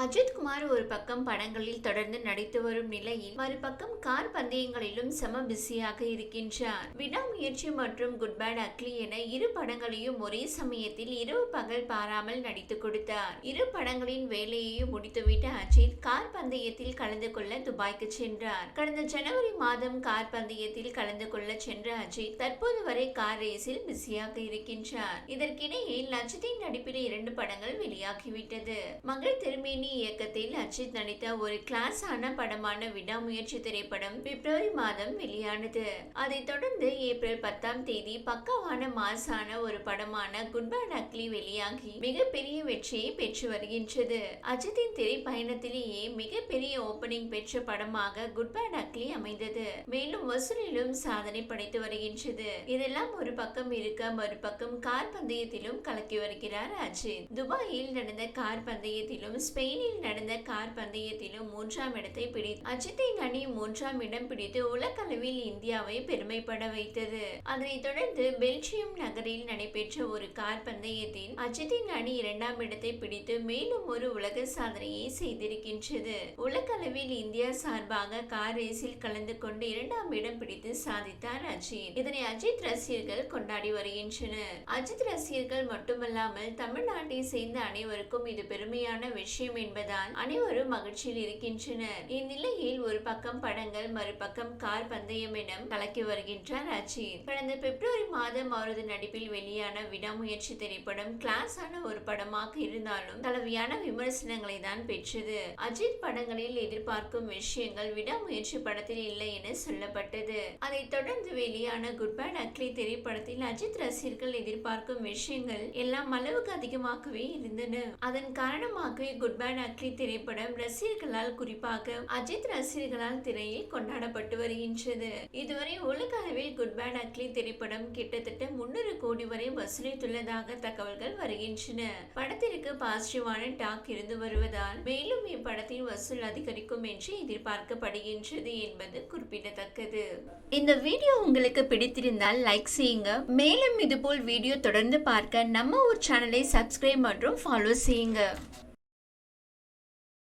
அஜித் குமார் ஒரு பக்கம் படங்களில் தொடர்ந்து நடித்து வரும் நிலையில் மறுபக்கம் கார் பந்தயங்களிலும் செம பிஸியாக இருக்கின்றார். விடாமுயற்சி மற்றும் குட் பேட் அக்லி என இரு படங்களையும் ஒரே சமயத்தில் இரவு பகல் பாராமல் நடித்து கொடுத்தார். இரு படங்களின் வேலையையும் முடித்துவிட்ட அஜித் கார் பந்தயத்தில் கலந்து கொள்ள துபாய்க்கு சென்றார். கடந்த ஜனவரி மாதம் கார் பந்தயத்தில் கலந்து கொள்ள சென்ற அஜித் தற்போது வரை கார் ரேஸில் பிஸியாக இருக்கின்றார். இதற்கிடையில் அஜித்தின் நடிப்பில் இரண்டு படங்கள் வெளியாகிவிட்டது. மகள் திருமேனி இயக்கத்தில் அஜித் நடித்த ஒரு கிளாஸ் ஆன படமான விடாமுயற்சி திரைப்படம் பிப்ரவரி மாதம் வெளியானது. அதைத் தொடர்ந்து ஏப்ரல் பத்தாம் தேதி பக்காவான மாசான ஒரு படமான குட் பேட் அக்லி வெளியாகி மிகப்பெரிய வெற்றியை பெற்று வருகின்றது. அஜித்தின் திரைப்பயணத்திலேயே மிகப்பெரிய ஓபனிங் பெற்ற படமாக குட் பேட் அக்லி அமைந்தது. மேலும் வசூலிலும் சாதனை படைத்து வருகின்றது. இதெல்லாம் ஒரு பக்கம் இருக்க மறுபக்கம் கார் பந்தயத்திலும் கலக்கி வருகிறார் அஜித். துபாயில் நடந்த கார் பந்தயத்திலும் ஸ்பெயின் ஸ்பெயினில் நடந்த கார் பந்தயத்திலும் மூன்றாம் இடத்தை பிடித்து அஜித்தின் அணி மூன்றாம் இடம் பிடித்து உலகளவில் இந்தியாவை பெருமைப்பட வைத்தது. அதனைத் தொடர்ந்து பெல்ஜியம் நகரில் நடைபெற்ற ஒரு கார் பந்தயத்தில் அஜித்தின் அணி இரண்டாம் இடத்தை பிடித்து மேலும் ஒரு உலக சாதனையை செய்திருக்கின்றது. உலகளவில் இந்தியா சார்பாக கார் ரேஸில் கலந்து கொண்டு இரண்டாம் இடம் பிடித்து சாதித்தார் அஜித். இதனை அஜித் ரசிகர்கள் கொண்டாடி வருகின்றனர். அஜித் ரசிகர்கள் மட்டுமல்லாமல் தமிழ்நாட்டை சேர்ந்த அனைவருக்கும் இது பெருமையான விஷயம் என்பதால் அனைவரும் மகிழ்ச்சியில் இருக்கின்றனர். இந்நிலையில் ஒரு பக்கம் படங்கள் மறுபக்கம் கார் பந்தயம் என கலக்கி வருகின்றார் அஜித். கடந்த பிப்ரவரி மாதம் அவரது நடிப்பில் வெளியான விடாமுயற்சி திரைப்படம் கிளாஸான ஒரு படமாக இருந்தாலும் கலவையான விமர்சனங்களை தான் பெற்றது. அஜித் படங்களில் எதிர்பார்க்கும் விஷயங்கள் விடாமுயற்சி படத்தில் இல்லை என சொல்லப்பட்டது. அதைத் தொடர்ந்து வெளியான குட் பேட் அக்லி திரைப்படத்தில் அஜித் ரசிகர்கள் எதிர்பார்க்கும் விஷயங்கள் எல்லாம் அளவுக்கு அதிகமாகவே இருந்தன. அதன் காரணமாகவே குட் பேட் அக்லி திரைப்படம் ரசிகர்களால் குறிப்பாக அஜித் ரசிகர்களால் திரையில் கொண்டாடப்பட்டு வருகின்றது. இதுவரை உலக அளவில் குட் பேட் அக்லி திரைப்படம் கிட்டத்தட்ட முன்னூறு கோடி வரை வசூலித்துள்ளதாக தகவல்கள் வருகின்றன. படத்திற்கு பாசிட்டிவான டாக் இருந்து வருவதால் மேலும் இப்படத்தின் வசூல் அதிகரிக்கும் என்று எதிர்பார்க்கப்படுகின்றது என்பது குறிப்பிடத்தக்கது. இந்த வீடியோ உங்களுக்கு பிடித்திருந்தால் லைக் செய்யுங்க. மேலும் இதுபோல் வீடியோ தொடர்ந்து பார்க்க நம்ம ஊர் சேனலை சப்ஸ்கிரைப் மற்றும் ஃபாலோ செய்யுங்க.